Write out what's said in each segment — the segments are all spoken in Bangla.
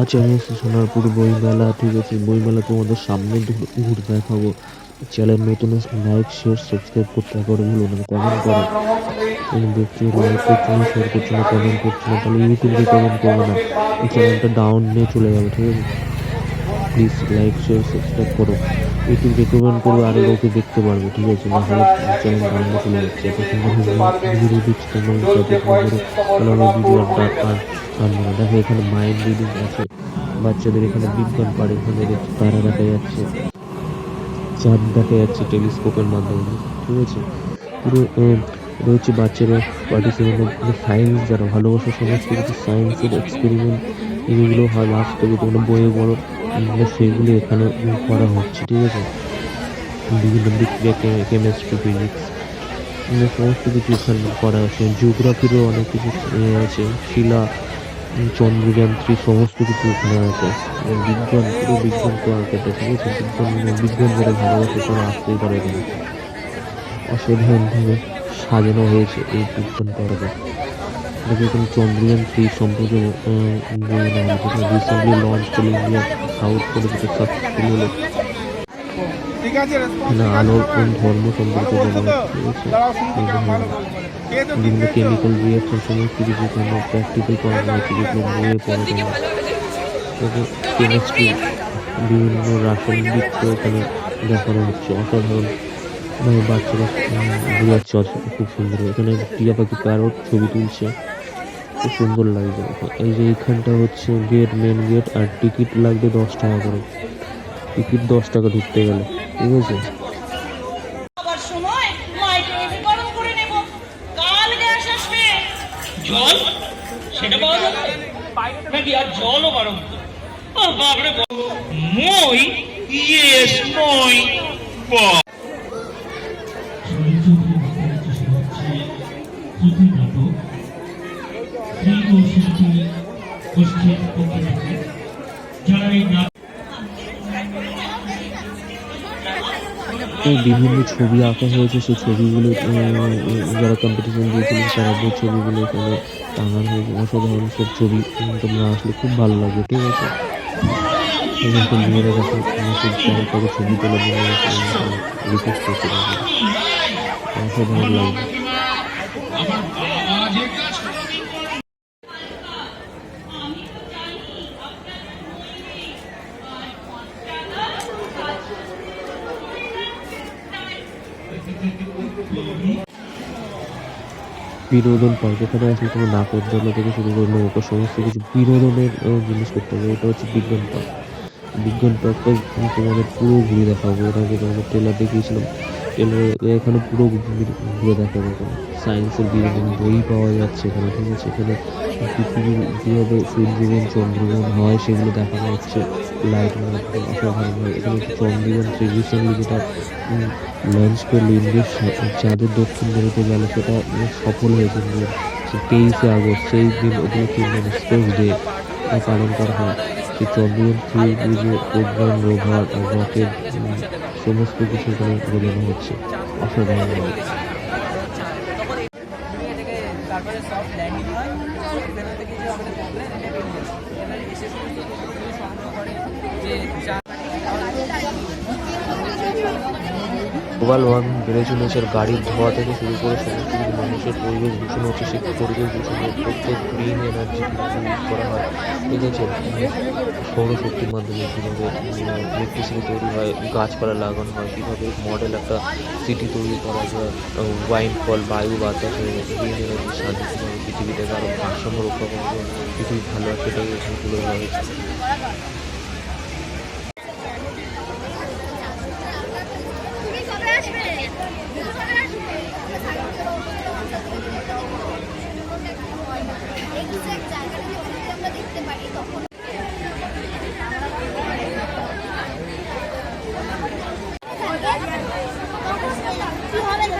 আজ আমি এসেছি সোনারপুর বইমেলা, ঠিক আছে, বইমেলা তোমাদের সামনে ঘুরে ঘুরে দেখাবো। চ্যানেল নতুন লাইক শেয়ার সাবস্ক্রাইব করতে পারো ভুলো না কমেন্ট করো। তুমি দেখছি লাইক করছ না শেয়ার করছ না কমেন্ট করছ না, তাহলে ইউটিউবে কমেন্ট করবে না। চ্যানেলটা ডাউন নিয়ে চলে যাবে, ঠিক আছে? প্লিজ লাইক শেয়ার সাবস্ক্রাইব করো। ইউটিউব রেকমেন্ড করবে আরও লোকে দেখতে পারবে, ঠিক আছে? না হলে চ্যানেল ডাউনে চলে যাচ্ছে। এত সুন্দর দেখো, এখানে মাইন্ড রিডিং আছে। বাচ্চাদের এখানে বিজ্ঞান পারে এখানে তারা দেখা যাচ্ছে, চাঁদ দেখা যাচ্ছে টেলিস্কোপের মাধ্যমে, ঠিক আছে? পুরো এটা বাচ্চারা পার্টিসিপেন্ট সায়েন্স যারা ভালোবাসে সমস্ত কিছু সায়েন্সের এক্সপেরিমেন্ট এগুলো হয় বাস্তবে তোমরা বইয়ে বড় সেগুলো এখানে করা হচ্ছে, ঠিক আছে? বিভিন্ন বিক্রিয়া কেমিস্ট্রি ফিজিক্স সমস্ত কিছু এখানে করা আছে জিওগ্রাফিরও অনেক কিছু আছে, শিলা চন্দ্রযান্ত্রী সমস্ত কিছু এখানে আছে। বিজ্ঞান, পুরো বিজ্ঞান কেটে ঠিক আছে? বিজ্ঞান বিজ্ঞান যারা ভালোবাসে তারা আসতেই পারে এখানে। অসাধারণভাবে সাজানো হয়েছে এই বিজ্ঞান পার্কে দেখো এখানে চন্দ্রযান থ্রি সম্পর্কে রিসেন্টলি লঞ্চ করল ইন্ডিয়া সাউথ করে যেটা সাকসেসফুল হলো এখানে আলোর কোন ধর্ম সম্পর্কে এখানে বিভিন্ন কেমিক্যাল রিয়াকশন সমস্ত কিছু এখানে প্র্যাকটিক্যাল বইয়ে কেমিস্ট্রি বিভিন্ন রাসায়নিক এখানে দেখানো হচ্ছে। অসাধারণ। মানে বাচ্চারা বোঝাচ্ছে খুব সুন্দর। এখানে টিয়া পাখি প্যারট ছবি তুলছে। খুব সুন্দর লাগবে এই যে এইখানটা হচ্ছে গেট মেন গেট আর টিকিট লাগবে দশ টাকা করে। টিকিট দশ টাকা ঢুকতে গেলে ঠিক আছে? জল? সেটা পাওয়া যাবে? নাকি আর জলও গরম? ও বাপরে মই ইয়েস মই বিভিন্ন ছবি আঁকা হয়েছে, সেই ছবিগুলো যারা কম্পিটিশন দিয়েছিলেন, তারা যে ছবিগুলো এখানে টাঙানো হয়েছে, অসাধারণ সব ছবি তোমরা আসলে খুব ভালো লাগবে, ঠিক আছে? ছবি তোলার জন্য রিকোয়েস্ট করছিলাম অসাধারণ লাগবে। বিনোদন পার্ক এখানে আসলে তোমার জন্য থেকে শুরু করে নৌকা সমস্ত কিছু বিনোদনের জিনিস করতে হবে। এটা হচ্ছে বিজ্ঞান পার্ক বিজ্ঞান পার্কটা তোমাদের পুরো ঘুরে দেখাবো। এর তোমাদের ট্রেলার দেখিয়েছিলাম। এখানে পুরো ঘুরে দেখাবো এখানে সায়েন্সের বিভিন্ন বই পাওয়া যাচ্ছে এখানে, ঠিক আছে? এখানে পৃথিবীর কীভাবে সূর্যগ্রহণ, চন্দ্রগ্রহণ হয় সেগুলো দেখানো হচ্ছে লাইট এখানে চন্দ্রগ্রহণ রিসেন্টলি যেটা লঞ্চ করল ইন্ডিয়ার চাঁদের দক্ষিণ মেরুতে গেল, সেটা সফল হয়েছে তেইশে আগস্ট, সেই দিন ওদের কি মানে ডে পালন করা হয়। চন্দ্রযান থ্রি যে প্রোগ্রাম, রোভার রকেট সমস্ত কিছু এখানে বোঝানো হচ্ছে। অসাধারণ করে, যে যা গ্লোবাল ওয়ার্মিং বেড়ে চলেছে গাড়ির ধোয়া থেকে শুরু করে সমস্ত কিছু, মানুষের পরিবেশ দূষণ হচ্ছে, সেই পরিবেশ দূষণের প্রত্যেক গ্রিন এনার্জি ইউজ করা হয়। ঠিক আছে? সৌরশক্তির মাধ্যমে কীভাবে ইলেকট্রিসিটি তৈরি হয় গাছপালা লাগানো হয়, কীভাবে মডেল একটা সিটি তৈরি করা যায় ওয়াইন ফল, বায়ু, বাতাস গ্রিন এনার্জির সাহায্যে কীভাবে পৃথিবীটাকে আরও ভারসাম্য রক্ষা করা যায় পৃথিবী ভালো এখানে তুলে ধরা হয়েছে। এক্সাক্ট জায়গাটা যদি আমরা দেখতে পারি তখন কি হবে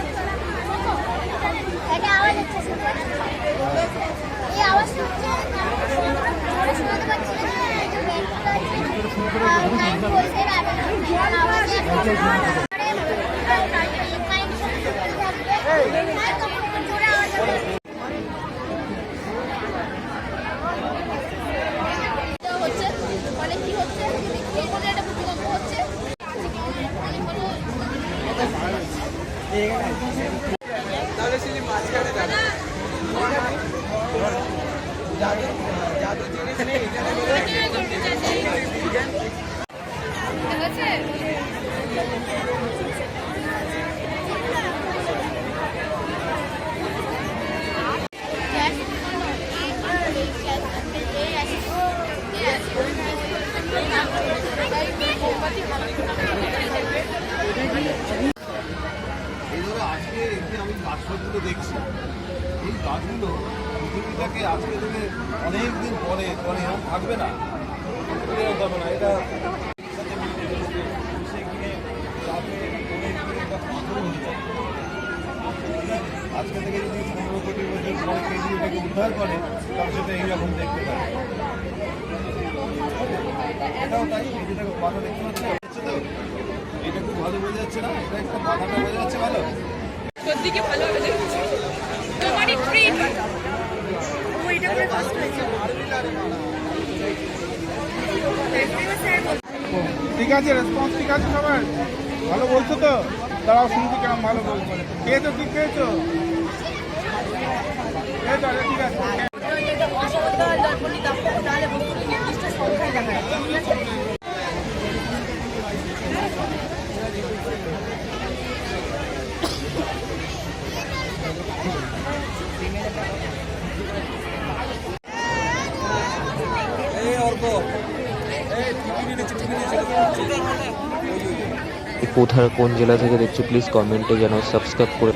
আজকে আমি বাসগুলো দেখছি। এই গাছগুলো পৃথিবীটাকে আজকে থেকে অনেক দিন পরে পরে এরকম থাকবে না। থাকবে না এটা? আজকে থেকে যদি পনেরো কোটি বছর পরে যদি এটাকে উদ্ধার করে, তাহলে সেটা এইরকম দেখতে পারে এটাও তাই, এই যে দেখো পাতা দেখতে পাচ্ছ? এটা খুব ভালো বোঝা যাচ্ছে না? এটা একটা পাতাটা বোঝা যাচ্ছে ভালো? সত্যিকে ভালোভাবে দেখছি। তোমারই ফ্রি ও এটা করে ফার্স্ট হয়েছে ঠিক আছে রেসপন্স ঠিক আছে সবার ভালো বলছো তো? তারাও শুনছি কেমন ভালো বলছো। খেয়েছো কি খেয়েছো? ঠিক আছে অসমতার দর্পণী দাপ্য তাহলে বস্তু নির্দিষ্ট সংখ্যায় দেখা যাবে ঠিক আছে কোথায় কোন জেলা থেকে দেখছ প্লিজ কমেন্টে যেন সাবস্ক্রাইব করে